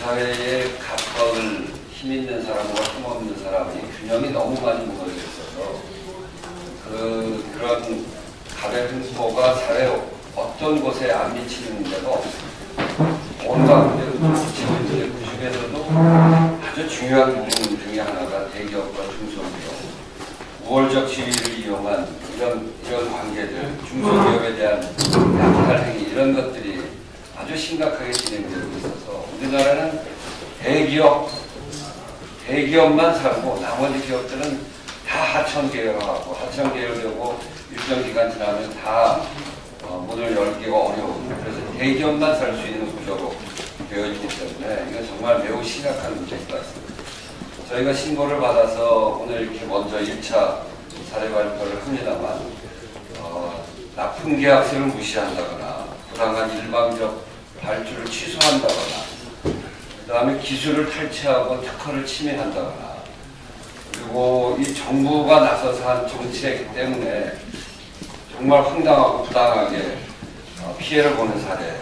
사회의 각각을 힘 있는 사람과 힘 없는 사람이 균형이 너무 많이 무너져 있어서 그 그런 가래 분포가 사회 어떤 곳에 안 미치는 데가 없습니다. 온갖 문제를 미치고 있는데 그 중에서도 아주 중요한 부분 중에 하나가 대기업과 중소기업 우월적 지위를 이용한 이런 이런 관계들 중소기업에 대한 약탈 행위 이런 것들이 아주 심각하게 진행되고 있어서 우리나라는 대기업 대기업만 살고 나머지 기업들은 다 하청 계열화하고 하청 계열되고 일정 기간 지나면 다 어, 문을 열기가 어려운 그래서 대기업만 살 수 있는 구조로 되어 있기 때문에 이건 정말 매우 심각한 문제인 것 같습니다. 저희가 신고를 받아서 오늘 이렇게 먼저 1차 사례 발표를 합니다만 어, 나쁜 계약서를 무시한다거나 부당한 일방적 발주를 취소한다거나 그 다음에 기술을 탈취하고 특허를 침해한다거나 그리고 이 정부가 나서서 한 정책 때문에 정말 황당하고 부당하게 어, 피해를 보는 사례거나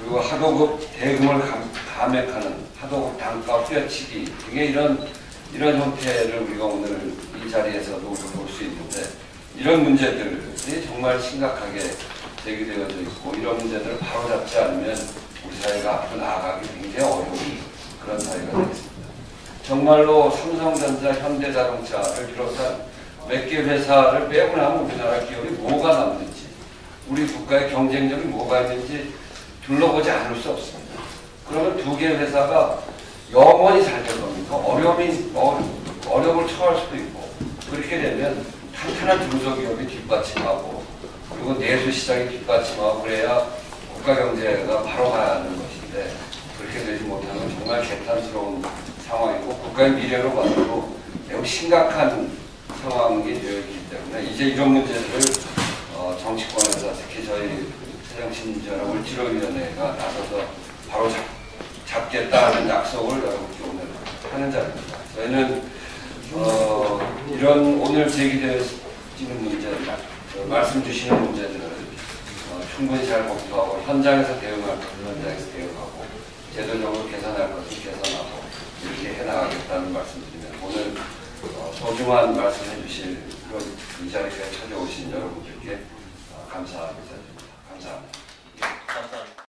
그리고 하도급 대금을 감, 감액하는 하도급 단가 후려치기 등의 이런 이런 형태를 우리가 오늘 이 자리에서도 볼 수 있는데 이런 문제들이 정말 심각하게 제기되어져 있고 이런 문제들을 바로잡지 않으면 사회가 앞으로 나아가기 굉장히 어려운 그런 사회가 되겠습니다. 정말로 삼성전자, 현대자동차를 비롯한 몇 개 회사를 빼고 나면 우리나라 기업이 뭐가 남는지 우리 국가의 경쟁력이 뭐가 있는지 둘러보지 않을 수 없습니다. 그러면 두 개 회사가 영원히 잘 될 겁니까? 어려움이 어, 어려움을 처할 수도 있고 그렇게 되면 탄탄한 중소기업이 뒷받침하고 그리고 내수 시장이 뒷받침하고 그래야 국가 경제가 바로 가는 것인데 그렇게 되지 못하면 정말 개탄스러운 상황이고 국가의 미래로 봐도 매우 심각한 상황이 되어 있기 때문에 이제 이런 문제들을 어, 정치권에서 특히 저희 새정치민주연합 물질위원회가 나서서 바로 잡, 잡겠다는 약속을 여러분께 오늘 하는 자리입니다. 저희는 어, 이런 오늘 제기되어지는 문제들, 어, 말씀 주시는 문제들을 어, 충분히 잘 검토하고 현장에서 대응할 것은 현장에서 대응하고 제도적으로 개선할 것은 개선하고 이렇게 해나가겠다는 말씀드리면 오늘 어, 소중한 말씀 해 주실 그런 이 자리에 찾아오신 여러분들께 어. 감사합니다.